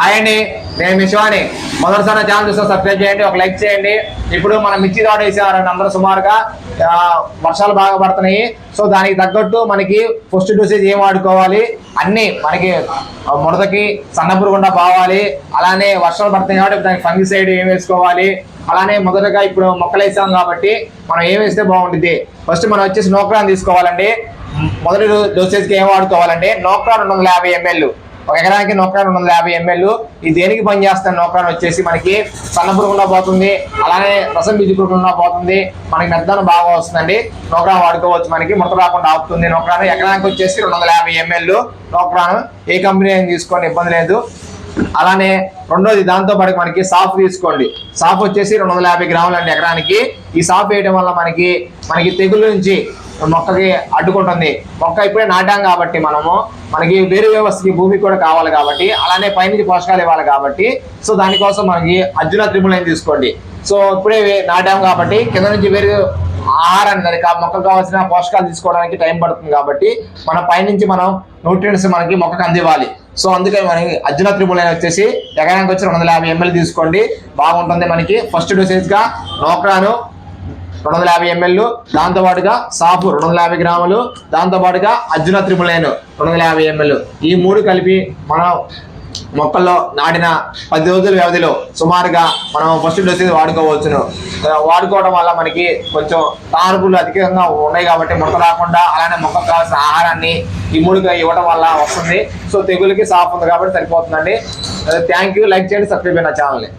Hi అండి నేను మీ శివాని. మొదటిసారి ఛానల్ చూస్తే సబ్స్క్రైబ్ చేయండి ఒక లైక్ చేయండి. ఇప్పుడు మనం మిర్చి తోట వేసేవారండి అందరూ సుమారుగా. వర్షాలు బాగా పడుతున్నాయి. సో దానికి తగ్గట్టు మనకి ఫస్ట్ డోసేజ్ ఏం వాడుకోవాలి? అన్నీ మనకి ముడతకి సన్నపురుగుండా పోవాలి. అలానే వర్షాలు పడుతున్నాయి కాబట్టి దానికి ఫంగిసైడ్ ఏం వేసుకోవాలి? అలానే మొదటగా ఇప్పుడు మొక్కలు వేసాం కాబట్టి మనం ఏం వేస్తే బాగుంటుంది ఫస్ట్ మనం వచ్చేసి నోక్రాన్ తీసుకోవాలండి. మొదటి డోసేజ్కి ఏం వాడుకోవాలంటే నోక్రాన్ రెండు వందల యాభై ఎంఎల్ ఒక ఎకరానికి నోక్రా రెండు వందల యాభై ఎంఎల్ ఇది దేనికి పనిచేస్తాను నోక్రాన్ వచ్చేసి మనకి సన్నపురుగుండా పోతుంది. అలానే రసం బీజి పురుగుండా పోతుంది. మనకి మెద్దనం బాగా వస్తుందండి. నోక్రాన్ వాడుకోవచ్చు మనకి. ముడత రాకుండా ఆపుతుంది. నోక్రాన్ ఎకరానికి వచ్చేసి రెండు వందల యాభై ఎంఎల్ నోక్రాన్ ఏ కంపెనీ అయినా తీసుకోండి ఇబ్బంది లేదు. అలానే రెండోది దాంతో పాటు మనకి సాఫ్ తీసుకోండి. సాఫ్ వచ్చేసి రెండు వందల యాభై గ్రాములు అండి ఎకరానికి. ఈ సాఫ్ వేయడం వల్ల మనకి మనకి తెగుళ్ళ నుంచి మొక్కకి అడ్డుకుంటుంది. మొక్క ఇప్పుడే నాటాం కాబట్టి మనము మనకి వేరు వ్యవస్థకి భూమి కూడా కావాలి కాబట్టి అలానే పైనుంచి పోషకాలు ఇవ్వాలి కాబట్టి సో దానికోసం మనకి అర్జున త్రిములని తీసుకోండి. సో ఇప్పుడే నాటాం కాబట్టి కింద నుంచి వేరు ఆహారాన్ని దానికి ఆ మొక్కకు కావాల్సిన పోషకాలు తీసుకోవడానికి టైం పడుతుంది కాబట్టి మన పైనుంచి మనం న్యూట్రియంట్స్ మనకి మొక్కకు అందివ్వాలి. సో అందుకని మనకి అర్జున త్రిములైన వచ్చేసి ఎకరానికి వచ్చి రెండు వందల యాభై ఎంఎల్ తీసుకోండి. బాగుంటుంది మనకి. ఫస్ట్ డోసేజ్గా నోక్రాను రెండు వందల యాభై ఎంఎల్ దాంతో పాటుగా సాపు రెండు వందల యాభై గ్రాములు దాంతో పాటుగా అర్జున త్రిపులైన్ రెండు వందల యాభై ఎంఎల్ ఈ మూడు కలిపి మనం మొక్కల్లో నాటిన పది రోజుల వ్యవధిలో సుమారుగా మనం ఫస్ట్ డోసేజ్ వాడుకోవచ్చును. వాడుకోవడం వల్ల మనకి కొంచెం తారుపులు అధికంగా ఉన్నాయి కాబట్టి మొక్క రాకుండా అలానే మొక్కకు కావాల్సిన ఆహారాన్ని ఈ మూడుగా ఇవ్వడం వల్ల వస్తుంది. సో తెగులకి సాఫ్ ఉంది కాబట్టి సరిపోతుందండి. థ్యాంక్ యూ లైక్ చేయండి సబ్స్క్రైబ్ అయిన ఛానల్ని